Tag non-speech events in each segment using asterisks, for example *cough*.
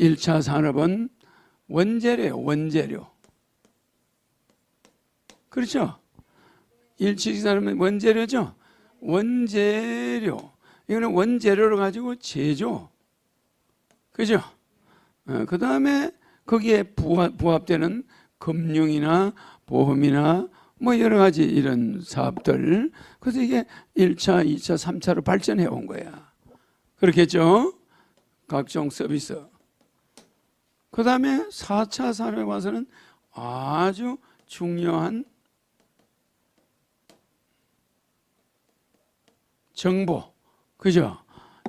1차 산업은 원재료예요, 원재료. 그렇죠? 1차 산업은 원재료죠? 원재료. 이거는 원재료를 가지고 제조. 그죠? 그 다음에 거기에 부합, 부합되는 금융이나 보험이나 뭐 여러 가지 이런 사업들. 그래서 이게 1차, 2차, 3차로 발전해 온 거야. 그렇겠죠? 각종 서비스. 그 다음에 4차 산업에 와서는 아주 중요한 정보, 그죠?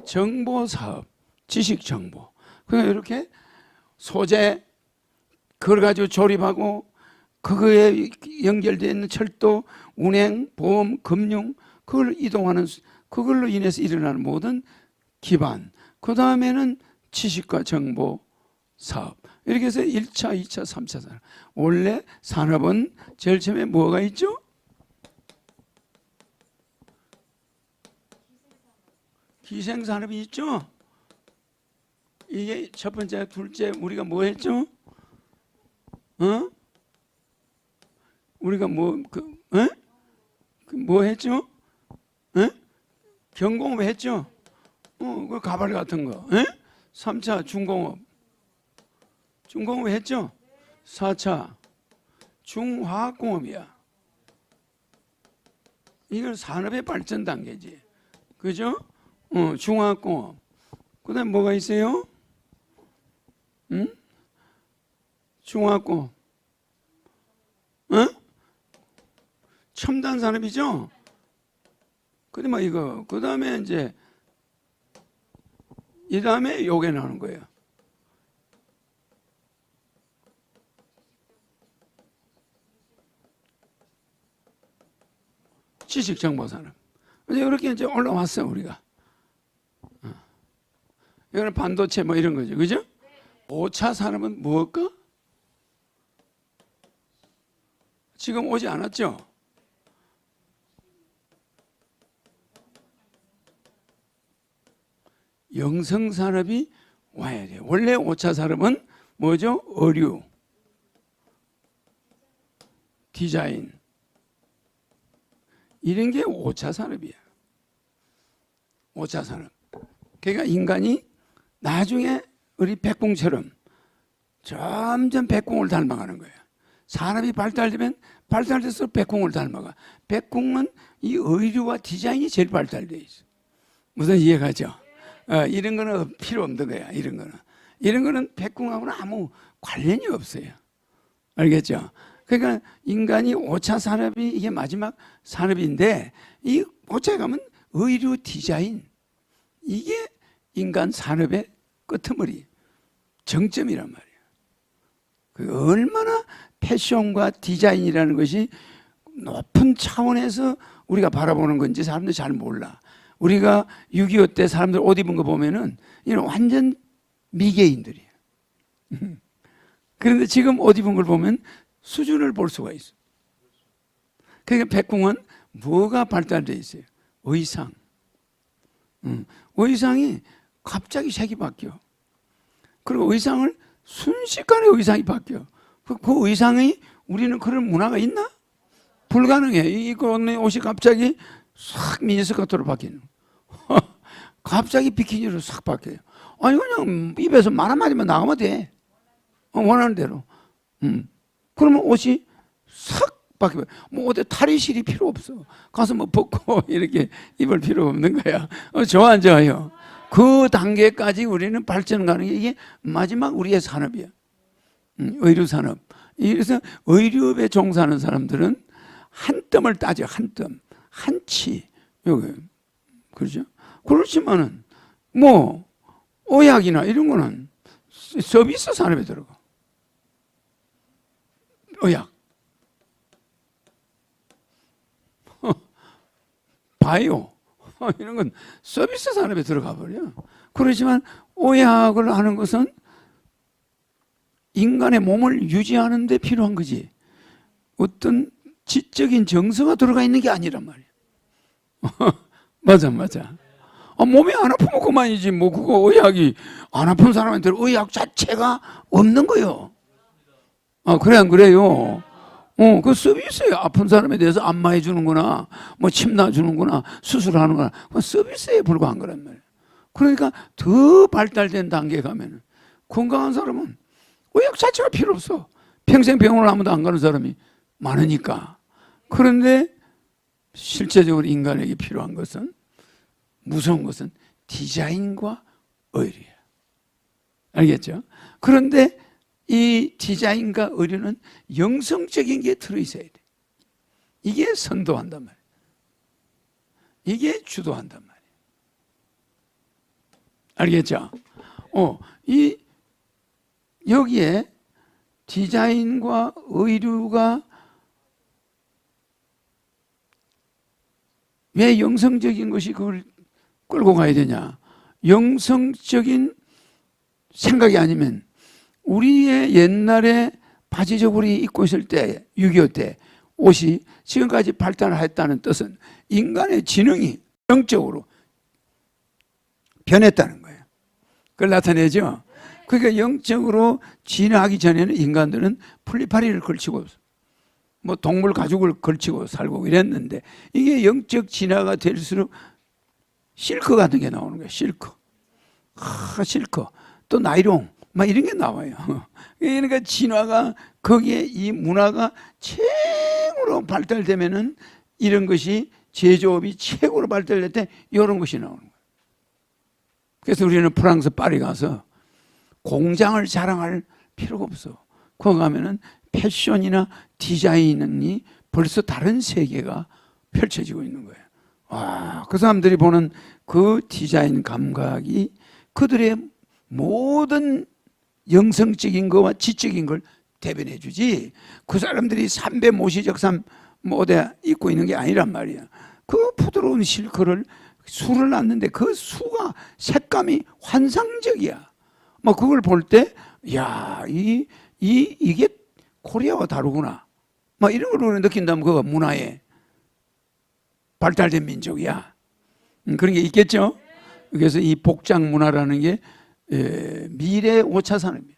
정보 사업, 지식 정보. 그냥 이렇게 소재, 그걸 가지고 조립하고 그거에 연결되어 있는 철도, 운행, 보험, 금융, 그걸 이동하는, 수- 그걸로 인해서 일어나는 모든 기반. 그 다음에는 지식과 정보, 사업. 이렇게 해서 1차, 2차, 3차 산업. 원래 산업은 제일 처음에 뭐가 있죠? 기생산업이 있죠? 이게 첫 번째, 둘째, 우리가 뭐 했죠? 어? 우리가 뭐, 그, 어? 그 뭐 했죠? 어? 경공업 했죠? 어, 그 가발 같은 거. 어? 3차 중공업. 중공업 했죠? 4차 중화학공업이야. 이건 산업의 발전 단계지. 그죠? 어, 중화학공업. 그 다음에 뭐가 있어요? 응? 중화학공업. 어? 첨단 산업이죠? 뭐그 다음에 이제, 이 다음에 요게 나오는 거예요. 지식 정보 산업. 이제 이렇게 이제 올라왔어 우리가. 어. 이거는 반도체 뭐 이런 거죠, 그죠? 5차 산업은 무엇까? 지금 오지 않았죠? 영성 산업이 와야 돼요. 원래 5차 산업은 뭐죠? 의류, 디자인, 이런 게 5차 산업이야. 5차 산업. 그러니까 인간이 나중에 우리 백공처럼 점점 백공을 닮아가는 거예요. 산업이 발달되면 발달될수록 백공을 닮아가. 백공은 이 의류와 디자인이 제일 발달돼 있어. 무슨 이해가죠? 어, 이런 거는 필요 없는 거야. 이런 거는. 이런 거는 백공하고는 아무 관련이 없어요. 알겠죠? 그러니까 인간이 5차 산업이 이게 마지막 산업인데 이 5차에 가면 의류 디자인 이게 인간 산업의 끄트머리 정점이란 말이에요. 그 얼마나 패션과 디자인이라는 것이 높은 차원에서 우리가 바라보는 건지 사람들이 잘 몰라. 우리가 6.25 때 사람들 옷 입은 거 보면은 이런 완전 미개인들이에요. *laughs* 그런데 지금 옷 입은 걸 보면 수준을 볼 수가 있어. 그러니까 백궁은 뭐가 발달되어 있어요? 의상. 음, 의상이 갑자기 색이 바뀌어. 그리고 의상을 순식간에 의상이 바뀌어. 그, 그 의상이 우리는 그런 문화가 있나? 불가능해. 이거 옷이 갑자기 싹 미니스커트로 바뀌는. *laughs* 갑자기 비키니로 싹 바뀌어요. 아니 그냥 입에서 말 한마디만 나가면 돼. 어, 원하는 대로. 음. 그러면 옷이 싹 바뀌어요. 뭐 어디 탈의실이 필요 없어. 가서 뭐 벗고 *laughs* 이렇게 입을 필요 없는 거야. 어, 좋아 안 좋아요? 그 단계까지 우리는 발전 가는 게 이게 마지막 우리의 산업이야. 음, 의류 산업. 그래서 의류업에 종사하는 사람들은 한 뜸을 따져 한 뜸, 한 치. 여기 그렇죠? 그렇지만은 뭐 의학이나 이런 거는 서비스 산업에 들어가. 의학. 바이오 *laughs* *laughs* 이런 건 서비스 산업에 들어가 버려. 그렇지만 의학을 하는 것은 인간의 몸을 유지하는 데 필요한 거지. 어떤 지적인 정서가 들어가 있는 게 아니란 말이야. *laughs* 맞아, 맞아. 아, 몸이 안 아프면 그만이지. 뭐, 그거 의학이 안 아픈 사람한테 의학 자체가 없는 거요. 아, 그래, 안 그래요? 어, 그 서비스예요. 아픈 사람에 대해서 안마해 주는구나, 뭐, 침 놔주는구나, 수술하는구나. 그 서비스에 불과한 거란 말이에요. 그러니까 더 발달된 단계에 가면은 건강한 사람은 의학 자체가 필요 없어. 평생 병원을 아무도 안 가는 사람이 많으니까. 그런데 실제적으로 인간에게 필요한 것은 무서운 것은 디자인과 의리야. 알겠죠? 그런데 이 디자인과 의리는 영성적인 게 들어있어야 돼. 이게 선도한단 말이야. 이게 주도한단 말이야. 알겠죠? 어, 이 여기에 디자인과 의류가 왜 영성적인 것이 그걸 끌고 가야 되냐? 영성적인 생각이 아니면 우리의 옛날에 바지 저고리 입고 있을 때, 6.25 때 옷이 지금까지 발달했다는 뜻은 인간의 지능이 영적으로 변했다는 거예요. 그걸 나타내죠. 그러니까 영적으로 진화하기 전에는 인간들은 풀리파리를 걸치고 뭐 동물 가죽을 걸치고 살고 이랬는데 이게 영적 진화가 될수록 실크 같은 게 나오는 거예요. 실크. 아, 실크. 또 나이롱. 막 이런 게 나와요. *laughs* 그러니까 진화가 거기에 이 문화가 최고로 발달되면은 이런 것이 제조업이 최고로 발달될 때 이런 것이 나오는 거예요. 그래서 우리는 프랑스 파리 가서 공장을 자랑할 필요가 없어. 거기 가면은 패션이나 디자인이 벌써 다른 세계가 펼쳐지고 있는 거예요. 와, 그 사람들이 보는 그 디자인 감각이 그들의 모든 영성적인 거와 지적인 걸 대변해 주지. 그 사람들이 삼배 모시적삼 뭐 어디 입고 있는 게 아니란 말이야. 그 부드러운 실크를 수를 놨는데 그 수가 색감이 환상적이야. 뭐 그걸 볼 때, 야, 이, 이, 이 게 코리아와 다르구나. 막 이런 걸 느낀다면 그거 문화에 발달된 민족이야. 음, 그런 게 있겠죠? 그래서 이 복장 문화라는 게 에, 미래 5차 산업이에요.